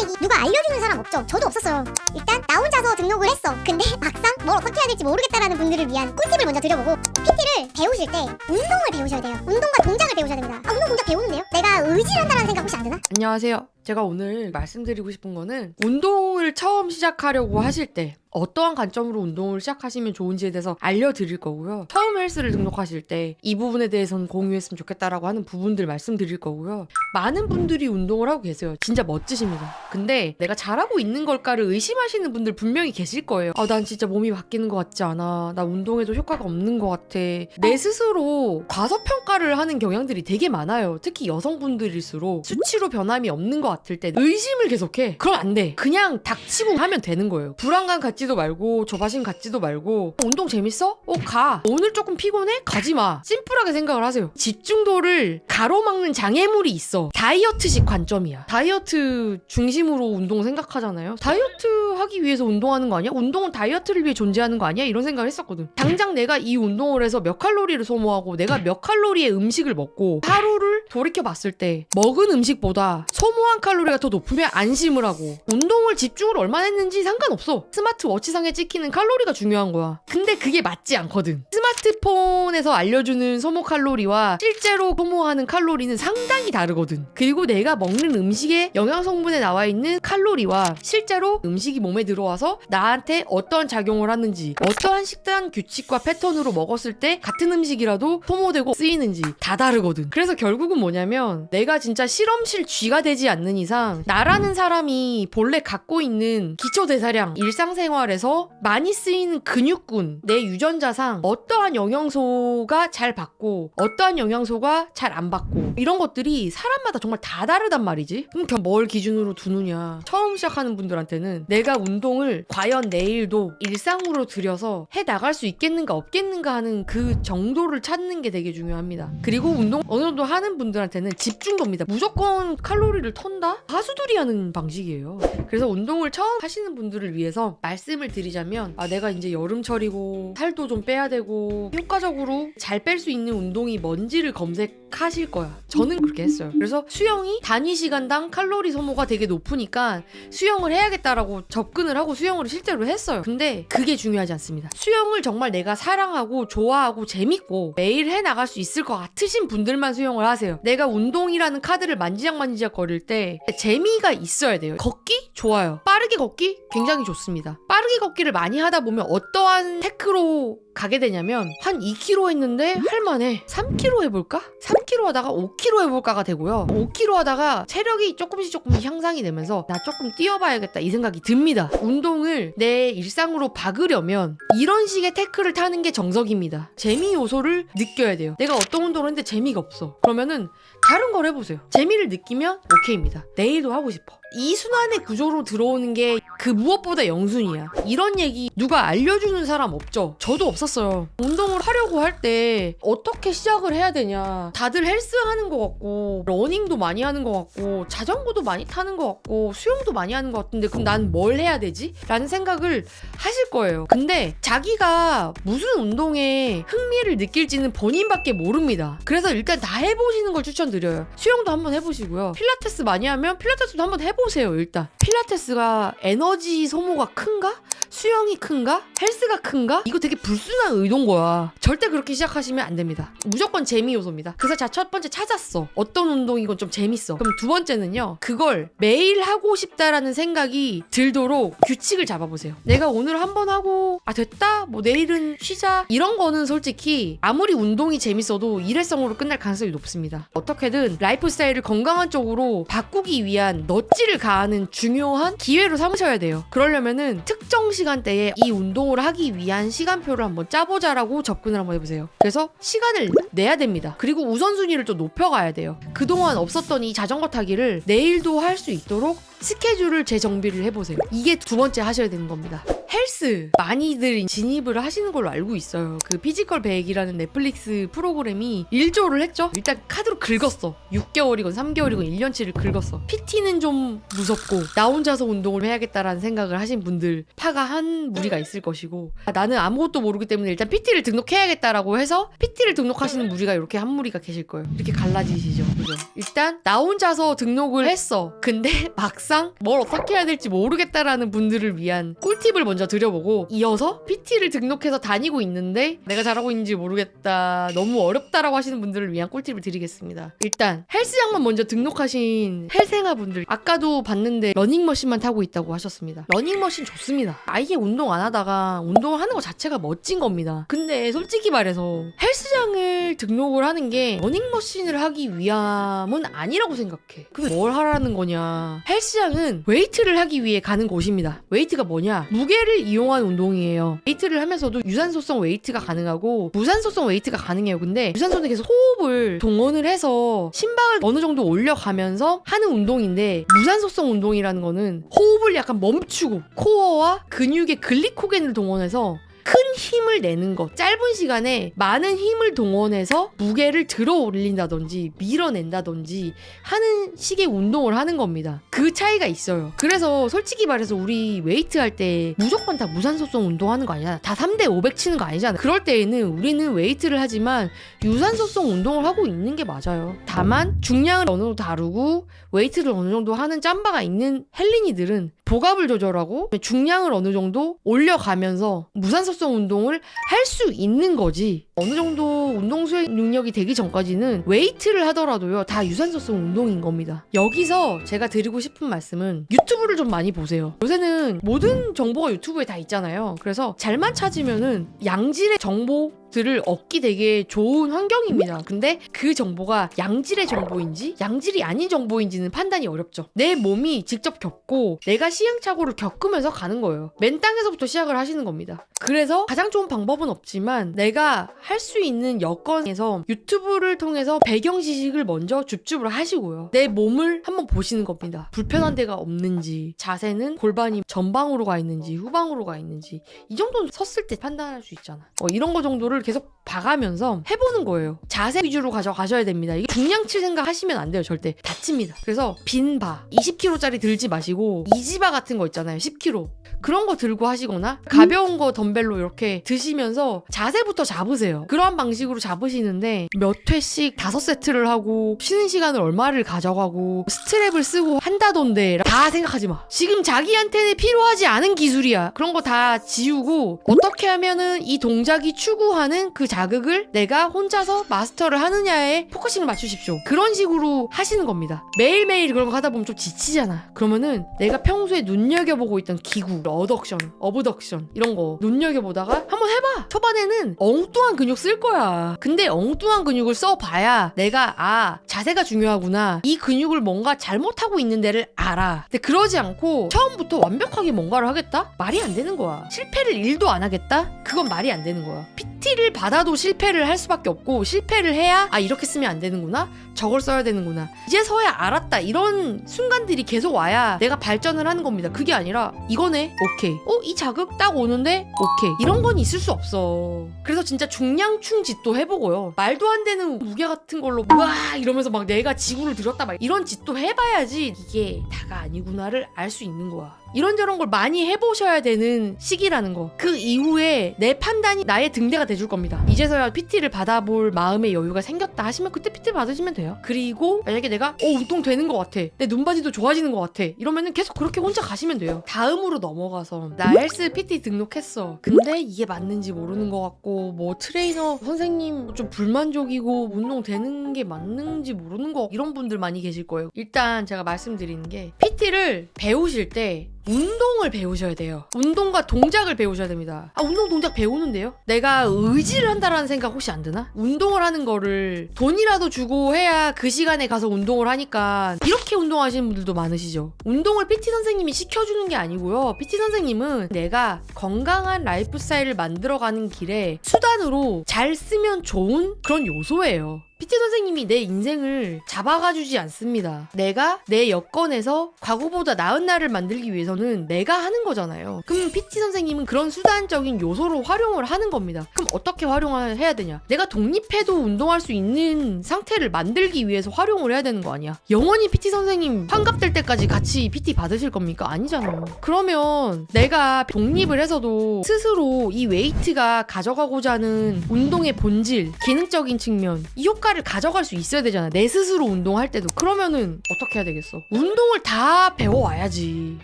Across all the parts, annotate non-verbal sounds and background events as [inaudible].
얘기 누가 알려주는 사람 없죠? 저도 없었어요. 일단 나 혼자서 등록을 했어. 근데 막상 뭘 어떻게 해야 될지 모르겠다라는 분들을 위한 꿀팁을 먼저 드려보고 PT를 배우실 때 운동을 배우셔야 돼요. 운동과 동작을 배우셔야 됩니다. 아 운동 동작 배우는데요? 내가 의지를 한다는 생각 혹시 안 드나? 안녕하세요. 제가 오늘 말씀드리고 싶은 거는 운동을 처음 시작하려고 하실 때 어떠한 관점으로 운동을 시작하시면 좋은지에 대해서 알려드릴 거고요. 처음 헬스를 등록하실 때 이 부분에 대해서는 공유했으면 좋겠다라고 하는 부분들 말씀드릴 거고요. 많은 분들이 운동을 하고 계세요. 진짜 멋지십니다. 근데 내가 잘하고 있는 걸까를 의심하시는 분들 분명히 계실 거예요. 아, 난 진짜 몸이 바뀌는 것 같지 않아. 나 운동해도 효과가 없는 것 같아. 내 스스로 과소평가를 하는 경향들이 되게 많아요. 특히 여성분 들일수록 수치로 변함이 없는 것 같을 때 의심을 계속해. 그럼 안 돼. 그냥 닥치고 하면 되는 거예요. 불안감 갖지도 말고 조바심 갖지도 말고 운동 재밌어? 어 가. 오늘 조금 피곤해? 가지 마. 심플하게 생각을 하세요. 집중도를 가로막는 장애물이 있어. 다이어트식 관점이야. 다이어트 중심으로 운동 생각하잖아요. 다이어트 하기 위해서 운동하는 거 아니야? 운동은 다이어트를 위해 존재하는 거 아니야? 이런 생각을 했었거든. 당장 내가 이 운동을 해서 몇 칼로리를 소모하고 내가 몇 칼로리의 음식을 먹고 하루를 돌이켜 봤을 때 먹은 음식보다 소모한 칼로리가 더 높으면 안심을 하고 운동을 집중을 얼마나 했는지 상관없어. 스마트워치상에 찍히는 칼로리가 중요한 거야. 근데 그게 맞지 않거든. 스마트폰에서 알려주는 소모 칼로리와 실제로 소모하는 칼로리는 상당히 다르거든. 그리고 내가 먹는 음식의 영양 성분에 나와 있는 칼로리와 실제로 음식이 몸에 들어와서 나한테 어떠한 작용을 하는지, 어떠한 식단 규칙과 패턴으로 먹었을 때 같은 음식이라도 소모되고 쓰이는지 다 다르거든. 그래서 결국은 뭐냐면 내가 진짜 실험실 쥐가 되지 않는 이상 나라는 사람이 본래 갖고 있는 기초 대사량, 일상생활에서 많이 쓰이는 근육군, 내 유전자상 어떠한 영양소가 잘 받고 어떠한 영양소가 잘 안 받고 이런 것들이 사람마다 정말 다 다르단 말이지. 그럼 그뭘 기준으로 두느냐. 처음 시작하는 분들한테는 내가 운동을 과연 내일도 일상으로 들여서 해 나갈 수 있겠는가 없겠는가 하는 그 정도를 찾는 게 되게 중요합니다. 그리고 운동 어느 정도 하는 분들한테는 집중도입니다. 무조건 칼로리를 턴다? 가수들이 하는 방식이에요. 그래서 운동을 처음 하시는 분들을 위해서 말씀을 드리자면 아 내가 이제 여름철이고 살도 좀 빼야 되고 효과적으로 잘 뺄 수 있는 운동이 뭔지를 검색하실 거야. 저는 그렇게 했어요. 그래서 수영이 단위 시간당 칼로리 소모가 되게 높으니까 수영을 해야겠다라고 접근을 하고 수영을 실제로 했어요. 근데 그게 중요하지 않습니다. 수영을 정말 내가 사랑하고 좋아하고 재밌고 매일 해 나갈 수 있을 것 같으신 분들만 수영을 하세요. 내가 운동 이라는 카드를 만지작만지작 거릴 때 재미가 있어야 돼요. 걷기 좋아요. 빠르게 걷기 굉장히 좋습니다. 빠르게 걷기를 많이 하다 보면 어떠한 테크로 가게 되냐면 한 2km 했는데 할만해. 3km 해볼까? 3km 하다가 5km 해볼까가 되고요. 5km 하다가 체력이 조금씩 조금씩 향상이 되면서 나 조금 뛰어봐야겠다 이 생각이 듭니다. 운동을 내 일상으로 박으려면 이런 식의 태클을 타는 게 정석입니다. 재미 요소를 느껴야 돼요. 내가 어떤 운동을 했는데 재미가 없어. 그러면은 다른 걸 해보세요. 재미를 느끼면 오케이입니다. 내일도 하고 싶어. 이 순환의 구조로 들어오는 게 그 무엇보다 영순이야. 이런 얘기 누가 알려주는 사람 없죠? 저도 없었어요. 운동을 하려고 할 때 어떻게 시작을 해야 되냐. 다들 헬스 하는 것 같고, 러닝도 많이 하는 것 같고, 자전거도 많이 타는 것 같고, 수영도 많이 하는 것 같은데, 그럼 난 뭘 해야 되지? 라는 생각을 하실 거예요. 근데 자기가 무슨 운동에 흥미를 느낄지는 본인밖에 모릅니다. 그래서 일단 다 해보시는 걸 추천드려요. 수영도 한번 해보시고요. 필라테스 많이 하면 필라테스도 한번 해보세요, 일단. 필라테스가 에너지 소모가 큰가? 수영이 큰가? 헬스가 큰가? 이거 되게 불순한 의도인 거야. 절대 그렇게 시작하시면 안 됩니다. 무조건 재미 요소입니다. 그래서 자, 첫 번째 찾았어. 어떤 운동이건 좀 재밌어. 그럼 두 번째는요. 그걸 매일 하고 싶다라는 생각이 들도록 규칙을 잡아보세요. 내가 오늘 한 번 하고, 아, 됐다? 뭐 내일은 쉬자? 이런 거는 솔직히 아무리 운동이 재밌어도 일회성으로 끝날 가능성이 높습니다. 어떻게든 라이프 스타일을 건강한 쪽으로 바꾸기 위한 넛지를 가하는 중요한 기회로 삼으셔야 돼요. 그러려면은 특정 시간대에 이 운동을 하기 위한 시간표를 한번 짜보자라고 접근을 한번 해보세요. 그래서 시간을 내야 됩니다. 그리고 우선순위를 좀 높여가야 돼요. 그동안 없었던 이 자전거 타기를 내일도 할 수 있도록 스케줄을 재정비를 해보세요. 이게 두 번째 하셔야 되는 겁니다. 헬스 많이들 진입을 하시는 걸로 알고 있어요. 그 피지컬 100이라는 넷플릭스 프로그램이 1조를 했죠. 일단 카드로 긁었어. 6개월이건 3개월이건 1년치를 긁었어. PT는 좀 무섭고 나 혼자서 운동을 해야겠다라는 생각을 하신 분들 파가 한 무리가 있을 것이고 아, 나는 아무것도 모르기 때문에 일단 PT를 등록해야겠다라고 해서 PT를 등록하시는 무리가 이렇게 한 무리가 계실 거예요. 이렇게 갈라지시죠. 그죠? 일단 나 혼자서 등록을 했어. 근데 [laughs] 막상 뭘 어떻게 해야 될지 모르겠다라는 분들을 위한 꿀팁을 먼저 드려보고 이어서 PT를 등록해서 다니고 있는데 내가 잘하고 있는지 모르겠다. 너무 어렵다라고 하시는 분들을 위한 꿀팁을 드리겠습니다. 일단 헬스장만 먼저 등록하신 헬생아 분들 아까도 봤는데 러닝머신만 타고 있다고 하셨습니다. 러닝머신 좋습니다. 아예 운동 안 하다가 운동을 하는 것 자체가 멋진 겁니다. 근데 솔직히 말해서 헬스장을 등록을 하는 게 러닝머신을 하기 위함은 아니라고 생각해. 그럼 뭘 하라는 거냐? 헬스 장은 웨이트를 하기 위해 가는 곳입니다. 웨이트가 뭐냐? 무게를 이용한 운동이에요. 웨이트를 하면서도 유산소성 웨이트가 가능하고 무산소성 웨이트가 가능해요. 근데 유산소는 계속 호흡을 동원을 해서 심박을 어느 정도 올려가면서 하는 운동인데 무산소성 운동이라는 거는 호흡을 약간 멈추고 코어와 근육의 글리코겐을 동원해서 큰 힘을 내는 것. 짧은 시간에 많은 힘을 동원해서 무게를 들어 올린다든지 밀어낸다든지 하는 식의 운동을 하는 겁니다. 그 차이가 있어요. 그래서 솔직히 말해서 우리 웨이트 할 때 무조건 다 무산소성 운동하는 거 아니잖아. 다 3대 500 치는 거 아니잖아. 그럴 때에는 우리는 웨이트를 하지만 유산소성 운동을 하고 있는 게 맞아요. 다만 중량을 어느 정도 다루고 웨이트를 어느 정도 하는 짬바가 있는 헬린이들은 복압을 조절하고 중량을 어느 정도 올려가면서 무산소성 운동을 할 수 있는 거지. 어느 정도 운동 수행 능력이 되기 전까지는 웨이트를 하더라도요 다 유산소성 운동인 겁니다. 여기서 제가 드리고 싶은 말씀은 유튜브를 좀 많이 보세요. 요새는 모든 정보가 유튜브에 다 있잖아요. 그래서 잘만 찾으면은 양질의 정보 들을 얻기 되게 좋은 환경입니다. 근데 그 정보가 양질의 정보인지 양질이 아닌 정보인지는 판단이 어렵죠. 내 몸이 직접 겪고 내가 시행착오를 겪으면서 가는 거예요. 맨 땅에서부터 시작을 하시는 겁니다. 그래서 가장 좋은 방법은 없지만 내가 할 수 있는 여건에서 유튜브를 통해서 배경 지식을 먼저 줍줍을 하시고요. 내 몸을 한번 보시는 겁니다. 불편한 데가 없는지 자세는 골반이 전방으로 가 있는지 후방으로 가 있는지 이 정도는 섰을 때 판단할 수 있잖아. 어, 이런 거 정도를 계속 봐가면서 해보는 거예요. 자세 위주로 가져가셔야 됩니다. 이게 중량치 생각하시면 안 돼요. 절대 다칩니다. 그래서 빈 바 20kg짜리 들지 마시고 이지바 같은 거 있잖아요. 10kg 그런 거 들고 하시거나 가벼운 거 덤벨로 이렇게 드시면서 자세부터 잡으세요. 그런 방식으로 잡으시는데 몇 회씩 다섯 세트를 하고 쉬는 시간을 얼마를 가져가고 스트랩을 쓰고 한다던데 다 생각하지 마. 지금 자기한테는 필요하지 않은 기술이야. 그런 거 다 지우고 어떻게 하면은 이 동작이 추구하는 그 자극을 내가 혼자서 마스터를 하느냐에 포커싱을 맞추십시오. 그런 식으로 하시는 겁니다. 매일매일 그런 거 하다 보면 좀 지치잖아. 그러면은 내가 평소에 눈여겨보고 있던 기구, 어덕션, 어브덕션 이런 거 눈여겨보다가 한번 해봐. 초반에는 엉뚱한 근육 쓸 거야. 근데 엉뚱한 근육을 써봐야 내가 아 자세가 중요하구나. 이 근육을 뭔가 잘못하고 있는 데를 알아. 근데 그러지 않고 처음부터 완벽하게 뭔가를 하겠다? 말이 안 되는 거야. 실패를 일도 안 하겠다? 그건 말이 안 되는 거야. PT를 받아도 실패를 할 수밖에 없고 실패를 해야 아 이렇게 쓰면 안 되는구나. 저걸 써야 되는구나. 이제서야 알았다. 이런 순간들이 계속 와야 내가 발전을 하는 겁니다. 그게 아니라 이거네. 오케이. 어, 이 자극 딱 오는데 오케이. 이런 건 있을 수 없어. 그래서 진짜 중량 충 짓도 해보고요. 말도 안 되는 무게 같은 걸로 와 이러면서 막 내가 지구를 들었다 막 이런 짓도 해봐야지 이게 다가 아니구나를 알 수 있는 거야. 이런저런 걸 많이 해보셔야 되는 시기라는 거. 그 이후에 내 판단이 나의 등대가 돼줄 겁니다. 이제서야 PT를 받아볼 마음의 여유가 생겼다 하시면 그때 PT 받으시면 돼요. 그리고 만약에 내가 어 운동 되는 것 같아. 내 눈바지도 좋아지는 것 같아. 이러면은 계속 그렇게 혼자 가시면 돼요. 다음으로 넘어가서 나 헬스 PT 등록했어. 근데 이게 맞는지 모르는 것 같고 뭐 트레이너 선생님 좀 불만족이고 운동 되는 게 맞는지 모르는 거 이런 분들 많이 계실 거예요. 일단 제가 말씀드리는 게 PT를 배우실 때 운동을 배우셔야 돼요. 운동과 동작을 배우셔야 됩니다. 아, 운동 동작 배우는데요? 내가 의지를 한다라는 생각 혹시 안 드나? 운동을 하는 거를 돈이라도 주고 해야 그 시간에 가서 운동을 하니까 이렇게 운동하시는 분들도 많으시죠. 운동을 PT 선생님이 시켜주는 게 아니고요. PT 선생님은 내가 건강한 라이프 스타일을 만들어가는 길에 수단으로 잘 쓰면 좋은 그런 요소예요. PT 선생님이 내 인생을 잡아가 주지 않습니다. 내가 내 여건에서 과거보다 나은 나를 만들기 위해서는 내가 하는 거잖아요. 그럼 PT 선생님은 그런 수단적인 요소로 활용을 하는 겁니다. 그럼 어떻게 활용해야 되냐? 내가 독립해도 운동할 수 있는 상태를 만들기 위해서 활용을 해야 되는 거 아니야? 영원히 PT 선생님 환갑될 때까지 같이 PT 받으실 겁니까? 아니잖아요. 그러면 내가 독립을 해서도 스스로 이 웨이트가 가져가고자 하는 운동의 본질, 기능적인 측면, 이 효과 를 가져갈 수 있어야 되잖아. 내 스스로 운동할 때도. 그러면은 어떻게 해야 되겠어? 운동을 다 배워와야지.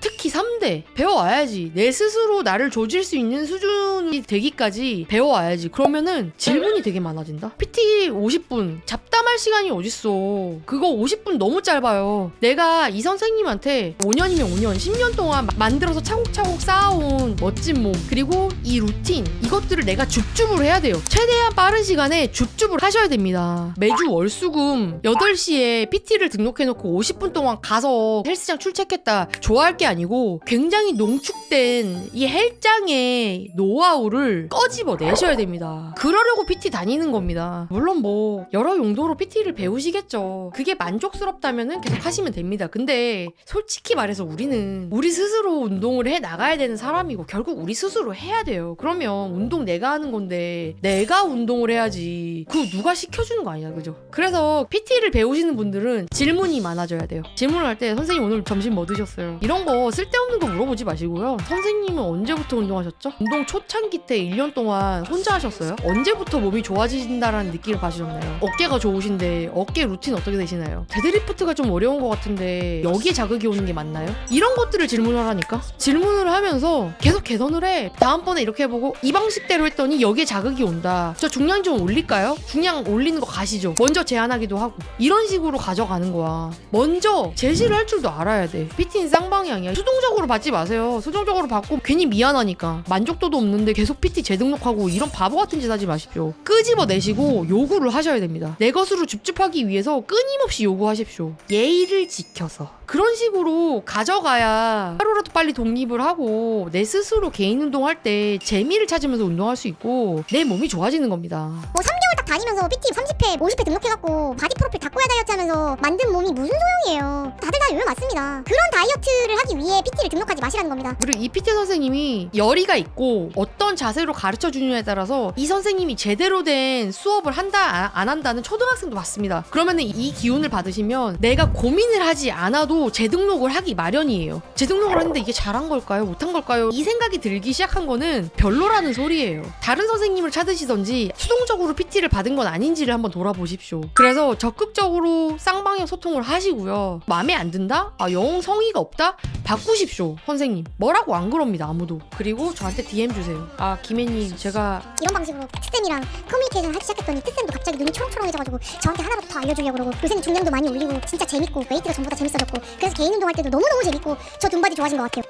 특히 3대. 배워와야지. 내 스스로 나를 조질 수 있는 수준이 되기까지 배워와야지. 그러면은 질문이 되게 많아진다. PT 50분. 잡담할 시간이 어딨어. 그거 50분 너무 짧아요. 내가 이 선생님한테 5년이면 5년, 10년 동안 마- 만들어서 차곡차곡 쌓아온 멋진 몸, 그리고 이 루틴, 이것들을 내가 줍줍을 해야 돼요. 최대한 빠른 시간에 줍줍을 하셔야 됩니다. 매주 월수금 8시에 PT를 등록해놓고 50분 동안 가서 헬스장 출첵했다. 좋아할 게 아니고 굉장히 농축된 이 헬장의 노하우를 꺼집어 내셔야 됩니다. 그러려고 PT 다니는 겁니다. 물론 뭐 여러 용도로 PT를 배우시겠죠. 그게 만족스럽다면 계속 하시면 됩니다. 근데 솔직히 말해서 우리는 우리 스스로 운동을 해 나가야 되는 사람이고 결국 우리 스스로 해야 돼요. 그러면 운동 내가 하는 건데 내가 운동을 해야지. 그거 누가 시켜주는 거 아니 야, 그죠? 그래서 PT를 배우시는 분들은 질문이 많아져야 돼요. 질문을 할 때 선생님 오늘 점심 뭐 드셨어요? 이런 거 쓸데없는 거 물어보지 마시고요. 선생님은 언제부터 운동하셨죠? 운동 초창기 때 1년 동안 혼자 하셨어요? 언제부터 몸이 좋아지신다라는 느낌을 받으셨나요? 어깨가 좋으신데 어깨 루틴 어떻게 되시나요? 데드리프트가 좀 어려운 것 같은데 여기에 자극이 오는 게 맞나요? 이런 것들을 질문을 하라니까? 질문을 하면서 계속 개선을 해. 다음번에 이렇게 해보고 이 방식대로 했더니 여기에 자극이 온다. 저 중량 좀 올릴까요? 중량 올리는 거 가시 죠. 먼저 제안하기도 하고. 이런 식으로 가져가는 거야. 먼저 제시를 할 줄도 알아야 돼. PT는 쌍방향이야. 수동적으로 받지 마세요. 수동적으로 받고 괜히 미안하니까. 만족도도 없는데 계속 PT 재등록하고 이런 바보 같은 짓 하지 마십시오. 끄집어 내시고 요구를 하셔야 됩니다. 내 것으로 줍줍하기 위해서 끊임없이 요구하십시오. 예의를 지켜서. 그런 식으로 가져가야 하루라도 빨리 독립을 하고 내 스스로 개인 운동할 때 재미를 찾으면서 운동할 수 있고 내 몸이 좋아지는 겁니다. 뭐 3개월 딱 다니면서 PT 30회, 50회 등록해갖고 바디 프로필 닭고야 다이어트 하면서 만든 몸이 무슨 소용이에요. 다들 다 요요 맞습니다. 그런 다이어트를 하기 위해 PT를 등록하지 마시라는 겁니다. 그리고 이 PT 선생님이 열의가 있고 어떤 자세로 가르쳐 주느냐에 따라서 이 선생님이 제대로 된 수업을 한다 아- 안 한다는 초등학생도 봤습니다. 그러면은 이 기운을 받으시면 내가 고민을 하지 않아도 재등록을 하기 마련이에요. 재등록을 했는데 이게 잘한 걸까요? 못한 걸까요? 이 생각이 들기 시작한 거는 별로라는 소리예요. 다른 선생님을 찾으시던지 수동적으로 PT를 받은 건 아닌지를 한번 돌아 보십시오. 그래서 적극적으로 쌍방향 소통을 하시고요. 마음에 안 든다? 아, 영 성의가 없다? 바꾸십시오, 선생님. 뭐라고 안 그럽니다, 아무도. 그리고 저한테 DM 주세요. 아, 김혜님, 제가 이런 방식으로 트쌤이랑 커뮤니케이션 하기 시작했더니 트쌤도 갑자기 눈이 초롱초롱해져가지고 저한테 하나라도 더 알려주려고 그러고 요새는 중량도 많이 올리고 진짜 재밌고 웨이트가 전보다 재밌어졌고 그래서 개인 운동할 때도 너무너무 재밌고 저 둔바디 좋아진 것 같아요